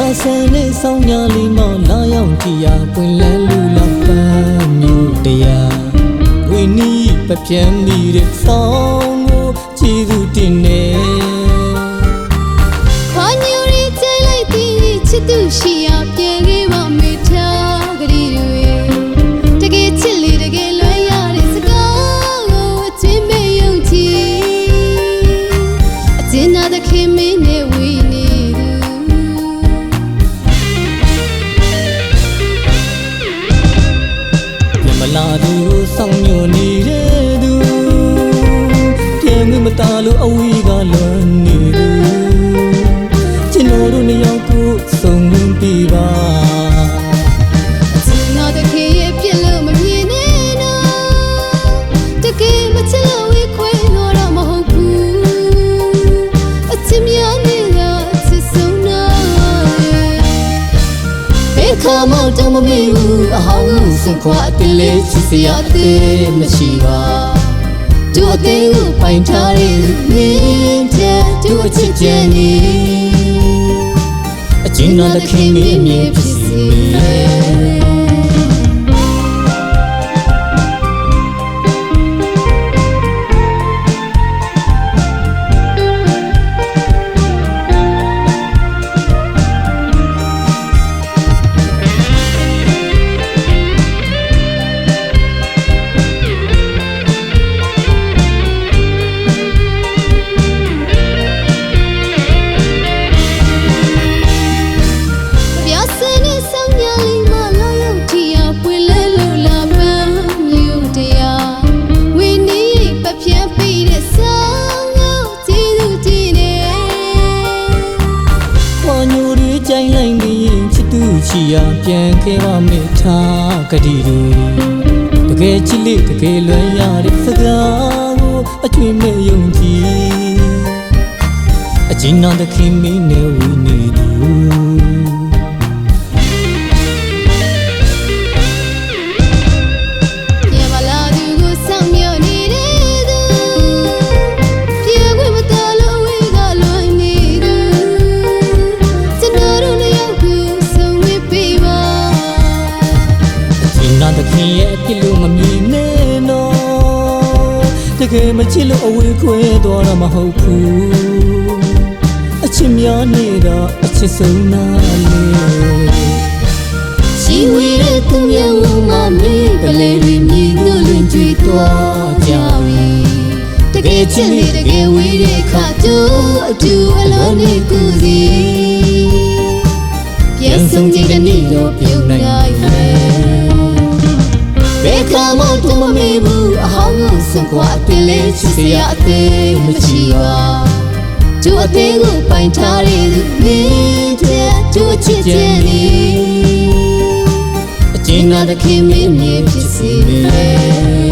ပြဆန်နဲ့ဆောင်းညာလေးမောင်လာရောက်ကြည်ရာပွင့်လန်းလူလောက်ပန်းမျိုးတရားဝင်းနီးပပြန်းမိတဲ့ဆောင်းကိုကြည်သူတင်နေခွာညူရီကျိလိုက်သည်ချစ်သူရှိရာပြန်ခဲ့ပါမေထားကလေးတွေတကယ်ချစ်လေတကယ်လွယ်ရတဲ့စကားကိုအချင်းမယုံကြည်အကျဉ်းသာသခင်မင်း မလာသူကိုစောင့်ညွနေတဲ့သူပြန်မမတာလို့အဝေး ဘယ်ခါမှတော့မမေ့ဘူးအဟောင်းစခွာအတလေးချစ်စရာအသေးမရှိပါသူအသေးကိုပိုင်ထားတဲ့မင်းတဲ့သူအချစ်ကြနေအချင်းတော်သခင်မင်းမြင်ဖြစ်စီ ချစ်သူချီယာပြန်ခဲ့ပါမေထားကတိတွေတကယ်ချစ်လေးတကယ်လွမ်းရတဲ့စကားကိုအချွေမဲ့ယုံကြည်အချင်းတော်သခင်မင်းနဲ့ဝီနေသူ တကယ်မချစ်လို့အဝေးခွဲသွားတာမဟုတ်ဘူးအချစ်များနေတာအချစ်ဆုံးနာလေရှိဝေးတဲ့သူမျက်ဝန်းမှာမေးပလဲတွေမြည်ညွတ်လွင်ကြွေသွားကြပြီတကယ်ချစ်လေတကယ်ဝေးတဲ့အခါကျိုးအတူအလုံးနဲ့ကူစီပြန်ဆုံးကြည့်တဲ့နေ့တော့ပြုံးနိုင်မယ်ဘယ်ကမှတော့မမေ့ဘူးအဟောင်းဆုံးကွာတင် လေးချစ်စရာအသေးမရှိပါသူအသေးကိုပိုင်ထားတဲ့သူမင်းတဲ့သူအချစ်ချင်နေအကျဉ်းနာသခင်မင်းမြင်ဖြစ်စီလေ